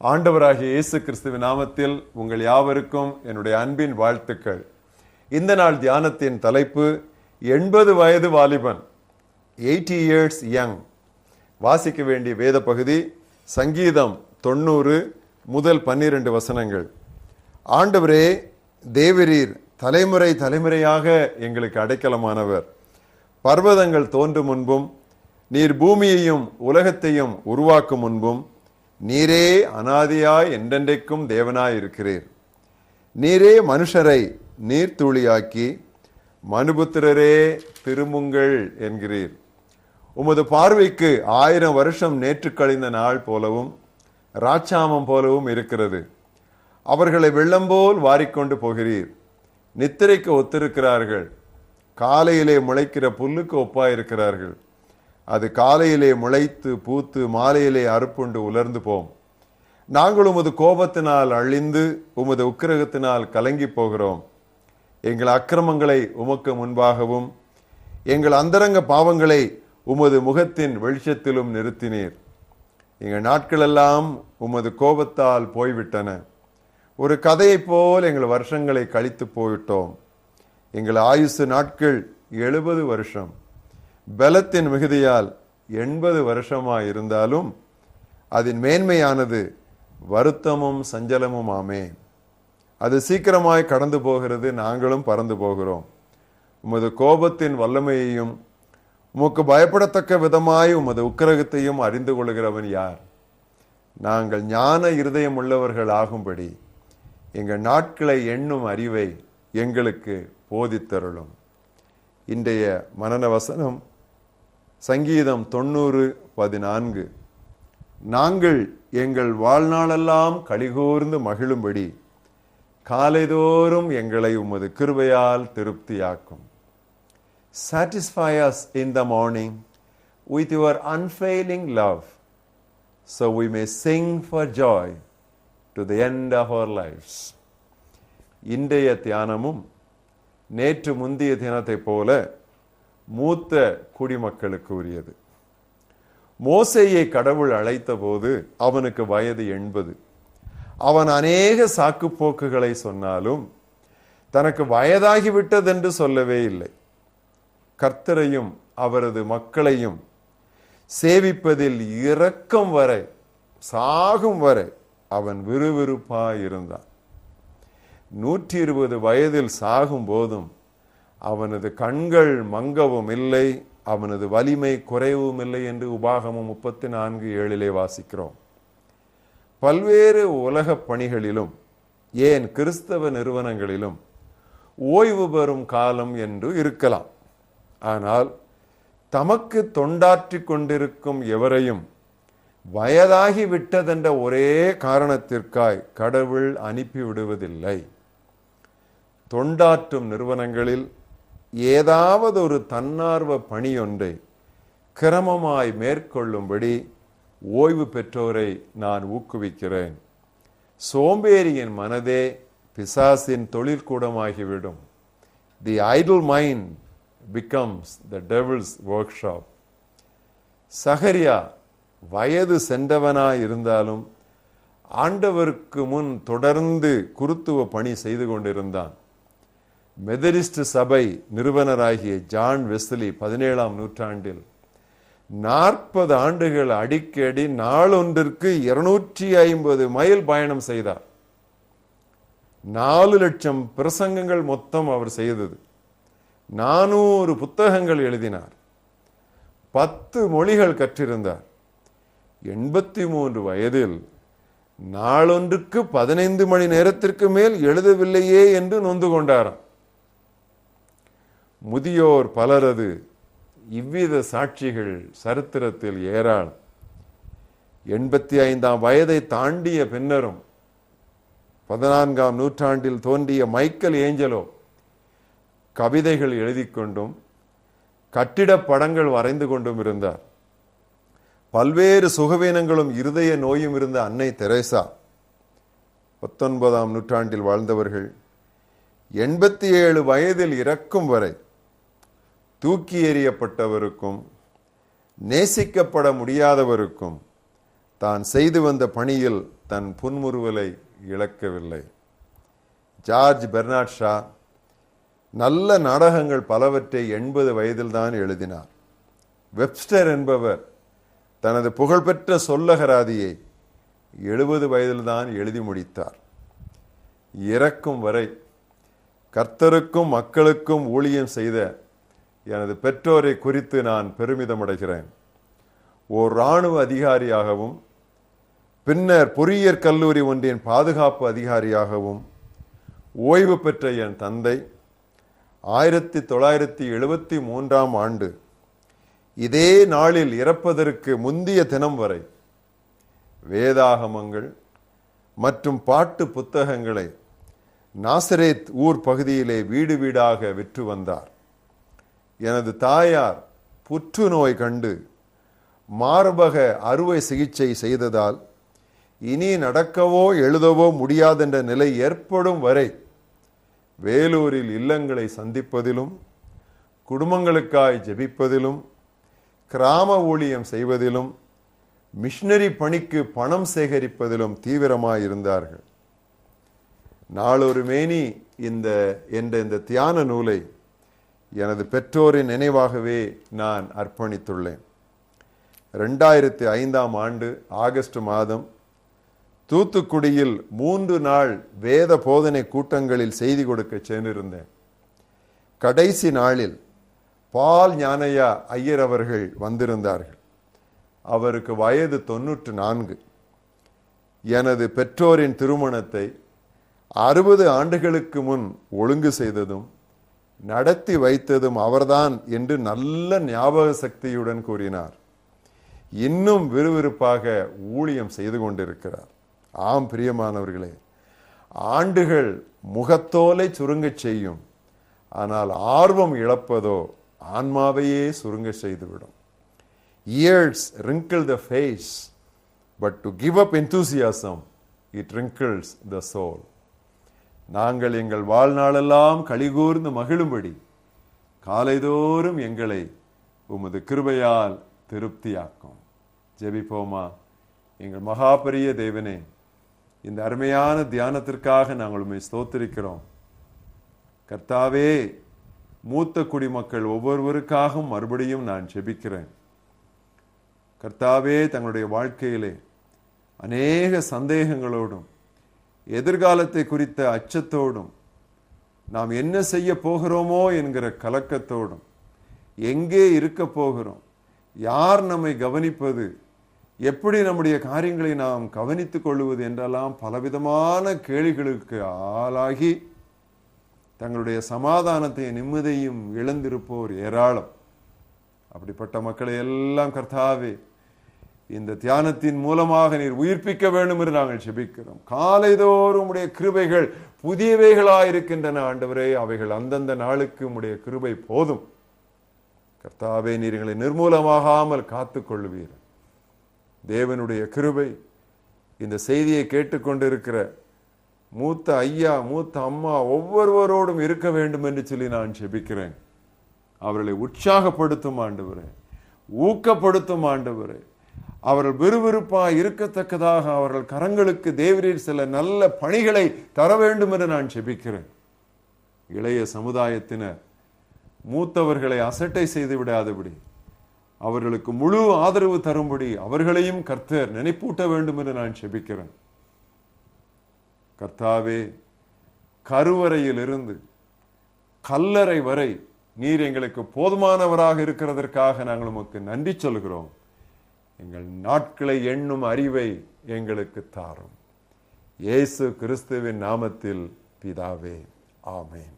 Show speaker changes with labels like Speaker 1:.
Speaker 1: ஆண்டவராகிய இயேசு கிறிஸ்துவின் நாமத்தில் உங்கள் யாவருக்கும் என்னுடைய அன்பின் வாழ்த்துக்கள். இந்த நாள் தியானத்தின் தலைப்பு எண்பது வயது வாலிபன் எயிட்டி இயர்ஸ் யங். வாசிக்க வேண்டிய வேத பகுதி சங்கீதம் தொண்ணூறு முதல் பன்னிரண்டு வசனங்கள். ஆண்டவரே தேவரீர் தலைமுறை தலைமுறையாக எங்களுக்கு அடைக்கலமானவர். பர்வதங்கள் தோன்றும் முன்பும் நீர் பூமியையும் உலகத்தையும் உருவாக்கும் முன்பும் நீரே அனாதியாய் என்றென்றைக்கும் தேவனாய் இருக்கிறீர் நீரே மனுஷரை நீர்த்துளியாக்கி மனுபுத்திரரே திரும்புங்கள் என்கிறீர். உமது பார்வைக்கு ஆயிரம் வருஷம் நேற்று கழிந்த நாள் போலவும் ராட்சாமம் போலவும் இருக்கிறது. அவர்களை வெள்ளம் போல் வாரிக்கொண்டு போகிறீர். நித்திரைக்கு ஒத்திருக்கிறார்கள். காலையிலே முளைக்கிற புல்லுக்கு ஒப்பாயிருக்கிறார்கள். அது காலையிலே முளைத்து பூத்து மாலையிலே அறுப்புண்டு உலர்ந்து போம். நாங்கள் உமது கோபத்தினால் அழிந்து உமது உக்கிரகத்தினால் கலங்கி போகிறோம். எங்கள் அக்கிரமங்களை உமக்கு முன்பாகவும் எங்கள் அந்தரங்க பாவங்களை உமது முகத்தின் வெளிச்சத்திலும் நிறுத்தினீர். எங்கள் நாட்களெல்லாம் உமது கோபத்தால் போய்விட்டன. ஒரு கதையைப் போல் எங்கள் வருஷங்களை கழித்து போயிட்டோம் எங்கள் ஆயுசு நாட்கள் எழுபது வருஷம். பலத்தின் மிகுதியால் எண்பது வருஷமாக இருந்தாலும் அதன் மேன்மையானது வருத்தமும் சஞ்சலமும் ஆமே அது சீக்கிரமாய் கடந்து போகிறது நாங்களும் பறந்து போகிறோம். உமது கோபத்தின் வல்லமையையும் உமக்கு பயப்படத்தக்க விதமாய் உமது உக்கிரகத்தையும் அறிந்து கொள்கிறவன் யார்? நாங்கள் ஞான இருதயம் உள்ளவர்கள் ஆகும்படி எங்கள் நாட்களை எண்ணும் அறிவை எங்களுக்கு போதித்தருளும். இன்றைய மனன வசனம் சங்கீதம் தொண்ணூறு பதினான்கு. நாங்கள் எங்கள் வாழ்நாளெல்லாம் கலிகூர்ந்து மகிழும்படி காலைதோறும் எங்களை உமது கிருபையால் திருப்தியாக்கும். Satisfy us in the morning with your unfailing love so we may sing for joy to the end of our lives இன்றைய தியானமும் நேற்று முந்தைய தினத்தைப் போல மூத்த குடிமக்களுக்கு உரியது. மோசையை கடவுள் அழைத்த போது அவனுக்கு வயது எண்பது. அவன் அநேக சாக்கு போக்குகளை சொன்னாலும் தனக்கு வயதாகிவிட்டது என்று சொல்லவே இல்லை. கர்த்தரையும் அவரது மக்களையும் சேவிப்பதில் இரக்கம் வரை சாகும் வரை அவன் விறுவிறுப்பாக இருந்தான் நூற்றி இருபது வயதில் சாகும் போதும் அவனது கண்கள் மங்கவும் இல்லை அவனது வலிமை குறைவும் இல்லை என்று உபாகமும் முப்பத்தி நான்கு ஏழிலே வாசிக்கிறோம். பல்வேறு உலக பணிகளிலும் ஏன் கிறிஸ்தவ நிறுவனங்களிலும் ஓய்வு பெறும் காலம் என்று இருக்கலாம். ஆனால் தமக்கு தொண்டாற்றி கொண்டிருக்கும் எவரையும் வயதாகி விட்டதென்ற ஒரே காரணத்திற்காய் கடவுள் அனுப்பிவிடுவதில்லை. தொண்டாற்றும் நிறுவனங்களில் ஏதாவது ஒரு தன்னார்வ பணியொன்றை கிரமமாய் மேற்கொள்ளும்படி ஓய்வு பெற்றோரை நான் ஊக்குவிக்கிறேன். சோம்பேறியின் மனதே பிசாசின் தொழிற்கூடமாகிவிடும் the idle mind becomes the devil's workshop Zechariah வயது சென்றவனாய் இருந்தாலும் ஆண்டவருக்கு முன் தொடர்ந்து குருத்துவ பணி செய்து கொண்டிருந்தான். மெதரிஸ்ட் சபை நிறுவனராகிய ஜான் வெஸ்லி பதினேழாம் நூற்றாண்டில் நாற்பது ஆண்டுகள் அடிக்கடி நாளொன்றிற்கு இருநூற்றி ஐம்பது மைல் பயணம் செய்தார். நாலு லட்சம் பிரசங்கங்கள் மொத்தம் அவர் செய்தது. நானூறு புத்தகங்கள் எழுதினார். பத்து மொழிகள் கற்றிருந்தார். எண்பத்தி மூன்று வயதில் நாளொன்றுக்கு பதினைந்து மணி நேரத்திற்கு மேல் எழுதவில்லையே என்று நொந்து கொண்டாராம். முதியோர் பலரது இவ்வித சாட்சிகள் சரித்திரத்தில் ஏராளம். எண்பத்தி ஐந்தாம் வயதை தாண்டிய பின்னரும் பதினான்காம் நூற்றாண்டில் தோன்றிய மைக்கேல் ஏஞ்சலோ கவிதைகள் எழுதி கொண்டும் கட்டிட படங்கள் வரைந்து கொண்டும் இருந்தார். பல்வேறு சுகவீனங்களும் இருதய நோயும் இருந்த அன்னை தெரேசா பத்தொன்பதாம் நூற்றாண்டில் வாழ்ந்தவர்கள் எண்பத்தி ஏழு வயதில் இறக்கும் வரை தூக்கி எறியப்பட்டவருக்கும் நேசிக்கப்பட முடியாதவருக்கும் தான் செய்து வந்த பணியில் தன் புன்முறுவலை இழக்கவில்லை. ஜார்ஜ் பெர்னாட் ஷா நல்ல நாடகங்கள் பலவற்றை எண்பது வயதில்தான் எழுதினார். வெப்ஸ்டர் என்பவர் தனது புகழ்பெற்ற சொல்லகராதியை எழுபது வயதில்தான் எழுதி முடித்தார். இறக்கும் வரை கர்த்தருக்கும் மக்களுக்கும் ஊழியம் செய்த எனது பெற்றோரை குறித்து நான் பெருமிதமடைகிறேன் ஓர் இராணுவ அதிகாரியாகவும் பின்னர் பொறியியற் கல்லூரி ஒன்றின் பாதுகாப்பு அதிகாரியாகவும் ஓய்வு பெற்ற என் தந்தை ஆயிரத்தி தொள்ளாயிரத்தி எழுபத்தி மூன்றாம் ஆண்டு இதே நாளில் இறப்பதற்கு முந்திய தினம் வரை வேதாகமங்கள் மற்றும் பாட்டு புத்தகங்களை நாசரேத் ஊர் பகுதியிலே வீடு வீடாக விற்று வந்தார். எனது தாயார் புற்றுநோய் கண்டு மார்பக அறுவை சிகிச்சை செய்ததால் இனி நடக்கவோ எழுதவோ முடியாதென்ற நிலை ஏற்படும் வரை வேலூரில் இல்லங்களை சந்திப்பதிலும் குடும்பங்களுக்காய் ஜெபிப்பதிலும் கிராம ஊழியம் செய்வதிலும் மிஷினரி பணிக்கு பணம் சேகரிப்பதிலும் தீவிரமாய் இருந்தார்கள். நாளொரு மேனி இந்த என்ற இந்த தியான நூலை எனது பெற்றோரின் நினைவாகவே நான் அர்ப்பணித்துள்ளேன். ரெண்டாயிரத்தி ஐந்தாம் ஆண்டு ஆகஸ்ட் மாதம் தூத்துக்குடியில் மூன்று நாள் வேத போதனை கூட்டங்களில் செய்தி கொடுக்க சென்றிருந்தேன். கடைசி நாளில் பால் ஞானையா ஐயர் அவர்கள் வந்திருந்தார்கள். அவருக்கு வயது தொன்னூற்று நான்கு. எனது பெற்றோரின் திருமணத்தை அறுபது ஆண்டுகளுக்கு முன் ஒழுங்கு செய்ததும் நடத்தி வைத்ததும் அவர்தான் என்று நல்ல ஞாபக சக்தியுடன் கூறினார். இன்னும் விறுவிறுப்பாக ஊழியம் செய்து கொண்டிருக்கிறார். ஆம் பிரியமானவர்களே ஆண்டுகள் முகத்தோலை சுருங்கச் செய்யும். ஆனால் ஆர்வம் இழப்பதோ ஆன்மாவையே சுருங்க செய்துவிடும். Years wrinkle the face but to give up enthusiasm it wrinkles the soul நாங்கள் எங்கள் வாழ்நாளெல்லாம் கலிகூர்ந்து மகிழும்படி காலைதோறும் எங்களை உமது கிருபையால் திருப்தியாக்கும். ஜெபிப்போமா? எங்கள் மகாபரிய தேவனே இந்த அருமையான தியானத்திற்காக நாங்கள் உண்மை ஸ்தோத்திருக்கிறோம். கர்த்தாவே மூத்த குடிமக்கள் ஒவ்வொருவருக்காகவும் மறுபடியும் நான் ஜெபிக்கிறேன். கர்த்தாவே தங்களுடைய வாழ்க்கையிலே அநேக சந்தேகங்களோடும் எதிர்காலத்தை குறித்த அச்சத்தோடும் நாம் என்ன செய்ய போகிறோமோ என்கிற கலக்கத்தோடும் எங்கே இருக்க போகிறோம் யார் நம்மை கவனிப்பது எப்படி நம்முடைய காரியங்களை நாம் கவனித்துக் கொள்வது என்றெல்லாம் பலவிதமான கேள்விகளுக்கு ஆளாகி தங்களுடைய சமாதானத்தையும் நிம்மதியும் இழந்திருப்போர் ஏராளம். அப்படிப்பட்ட மக்களை எல்லாம் கர்த்தாவே இந்த தியானத்தின் மூலமாக நீர் உயிர்ப்பிக்க வேண்டும் என்று நாங்கள் செபிக்கிறோம். காலைதோறும் உடைய கிருபைகள் புதியவைகளாயிருக்கின்றன. ஆண்டவரே அவைகள் அந்தந்த நாளுக்கு உடைய கிருபை போதும். கர்த்தாவே நீர் எங்களை நிர்மூலமாகாமல் காத்துக் கொள்வீர் தேவனுடைய கிருபை இந்த செய்தியை கேட்டுக்கொண்டிருக்கிற மூத்த ஐயா மூத்த அம்மா ஒவ்வொருவரோடும் இருக்க வேண்டும் என்று சொல்லி நான் செபிக்கிறேன். அவர்களை உற்சாகப்படுத்தும் ஆண்டவரே ஊக்கப்படுத்தும் ஆண்டவரே அவர்கள் விறுவிறுப்பாய் இருக்கத்தக்கதாக அவர்கள் கரங்களுக்கு தேவரீர் சில நல்ல பணிகளை தர வேண்டும் என்று நான் செபிக்கிறேன். இளைய சமுதாயத்தினர் மூத்தவர்களை அசட்டை செய்து விடாதபடி அவர்களுக்கு முழு ஆதரவு தரும்படி அவர்களையும் கர்த்தர் நினைப்பூட்ட வேண்டும் என்று நான் செபிக்கிறேன். கர்த்தாவே கருவறையிலிருந்து கல்லறை வரை நீர் எங்களுக்கு போதுமானவராக இருக்கிறதற்காக நாங்கள் உமக்கு நன்றி சொல்கிறோம். எங்கள் நாட்களை எண்ணும் அறிவை எங்களுக்கு தாரும். இயேசு கிறிஸ்துவின் நாமத்தில் பிதாவே ஆமேன்.